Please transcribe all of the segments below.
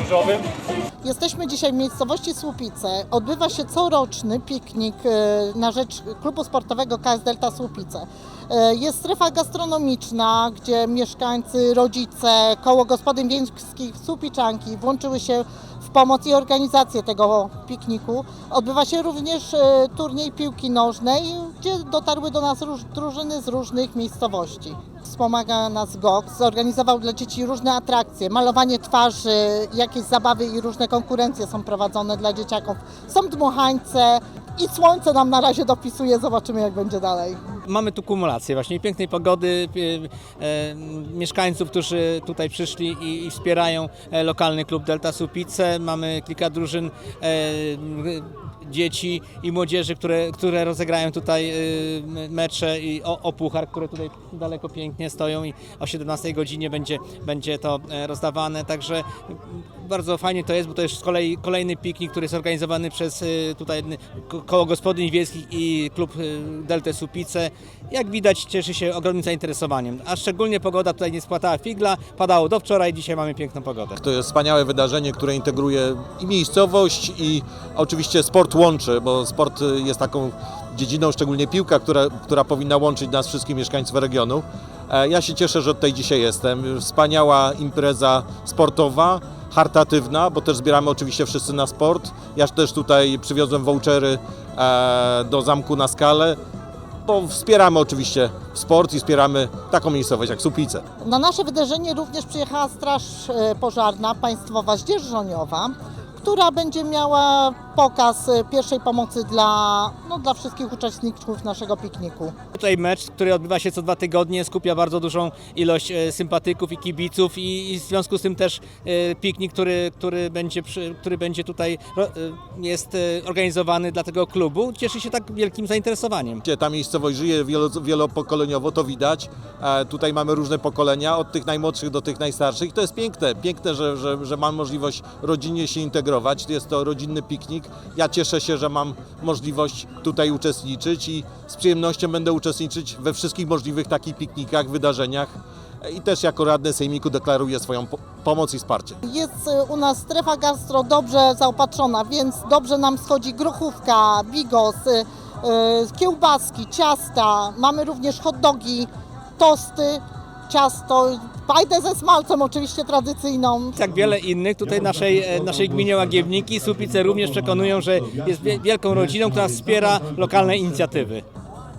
różowym. Jesteśmy dzisiaj w miejscowości Słupice. Odbywa się coroczny piknik e, na rzecz klubu sportowego KS Delta Słupice. E, Jest strefa gastronomiczna, gdzie mieszkańcy, rodzice, koło gospodyń wiejskich Słupiczanki włączyły się pomoc i organizację tego pikniku. Odbywa się również e, turniej piłki nożnej, gdzie dotarły do nas drużyny z różnych miejscowości. Wspomaga nas GOK, zorganizował dla dzieci różne atrakcje, malowanie twarzy, jakieś zabawy i różne konkurencje są prowadzone dla dzieciaków. Są dmuchańce i słońce nam na razie dopisuje, zobaczymy jak będzie dalej. Mamy tu kumulację właśnie pięknej pogody, e, e, mieszkańców, którzy tutaj przyszli i, wspierają e, lokalny klub Delta Supice. Mamy kilka drużyn dzieci i młodzieży, które, które rozegrają tutaj e, mecze i o, o puchar, które tutaj daleko pięknie stoją i o 17 godzinie będzie, będzie to e, rozdawane. Także bardzo fajnie to jest, bo to jest z kolei kolejny piknik, który jest organizowany przez e, tutaj ko- koło gospodyń wiejskich i klub e, Delta Supice. Jak widać cieszy się ogromnym zainteresowaniem, a szczególnie pogoda tutaj nie spłatała figla, padało do wczoraj, dzisiaj mamy piękną pogodę. To jest wspaniałe wydarzenie, które integruje i miejscowość, i oczywiście sport łączy, bo sport jest taką dziedziną, szczególnie piłka, która, która powinna łączyć nas wszystkich mieszkańców regionu. E, Ja się cieszę, że tutaj dzisiaj jestem. Wspaniała impreza sportowa, charytatywna, bo też zbieramy oczywiście wszyscy na sport. Ja też tutaj przywiozłem vouchery e, do zamku na skalę, bo wspieramy oczywiście sport i wspieramy taką miejscowość jak Supice. Na nasze wydarzenie również przyjechała Straż e, Pożarna Państwowa Zdzierżoniowa, która będzie miała pokaz e, pierwszej pomocy dla, no, dla wszystkich uczestników naszego pikniku. Tutaj mecz, który odbywa się co dwa tygodnie, skupia bardzo dużą ilość e, sympatyków i kibiców i, i w związku z tym też e, piknik, który, który, będzie, przy, który będzie tutaj jest organizowany dla tego klubu, cieszy się tak wielkim zainteresowaniem. Ta miejscowość żyje wielo, wielopokoleniowo, to widać. Tutaj mamy różne pokolenia, od tych najmłodszych do tych najstarszych. To jest piękne, piękne, że, że, że mam możliwość rodzinnie się integrować. Jest to rodzinny piknik. Ja cieszę się, że mam możliwość tutaj uczestniczyć i z przyjemnością będę uczestniczyć we wszystkich możliwych takich piknikach, wydarzeniach. I też jako radny Sejmiku deklaruję swoją po- pomoc i wsparcie. Jest e, u nas strefa gastro dobrze zaopatrzona, więc dobrze nam schodzi grochówka, bigos, e, e, kiełbaski, ciasta. Mamy również hot dogi, tosty, ciasto, fajdę ze smalcem oczywiście tradycyjną. Jak wiele innych, tutaj naszej, e, naszej gminie Łagiewniki, Słupice również przekonują, że jest wie- wielką rodziną, która wspiera lokalne inicjatywy.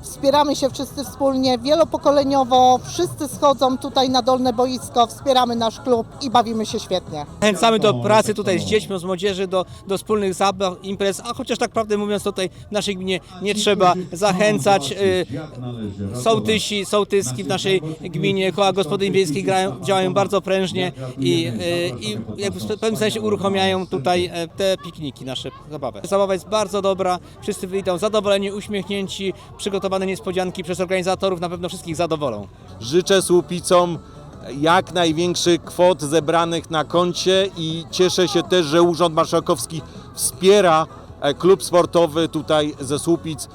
Wspieramy się wszyscy wspólnie, wielopokoleniowo, wszyscy schodzą tutaj na dolne boisko, wspieramy nasz klub i bawimy się świetnie. Zachęcamy do pracy tutaj z dziećmi, z młodzieży, do, do wspólnych zabaw, imprez, a chociaż tak prawdę mówiąc tutaj w naszej gminie nie trzeba zachęcać. y, Sołtysi, sołtyski w naszej gminie, koła gospodyń wiejskich grają, działają bardzo prężnie i, y, i jakby w pewnym sensie uruchamiają tutaj e, te pikniki, nasze zabawy. Zabawa jest bardzo dobra, wszyscy wyjdą zadowoleni, uśmiechnięci, przygotowane niespodzianki przez organizatorów na pewno wszystkich zadowolą. Życzę słupicom jak największych kwot zebranych na koncie i cieszę się też, że Urząd Marszałkowski wspiera e, klub sportowy tutaj ze Słupic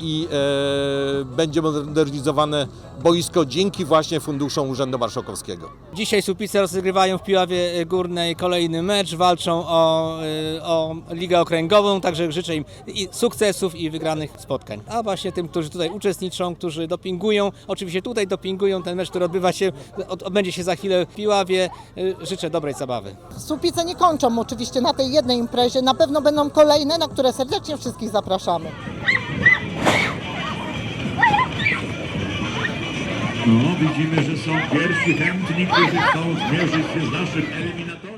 i e, będzie modernizowane boisko dzięki właśnie funduszom Urzędu Marszałkowskiego. Dzisiaj Słupice rozgrywają w Piławie Górnej kolejny mecz, walczą o, y, o Ligę Okręgową, także życzę im i sukcesów i wygranych spotkań. A właśnie tym, którzy tutaj uczestniczą, którzy dopingują, oczywiście tutaj dopingują ten mecz, który odbywa się, od- odbędzie się za chwilę w Piławie, życzę dobrej zabawy. Słupice nie kończą oczywiście na tej jednej imprezie, na pewno będą kolejne, na które serdecznie wszystkich zapraszamy. No, widzimy, że są pierwsi chętni, którzy chcą zmierzyć się z naszym eliminatorem.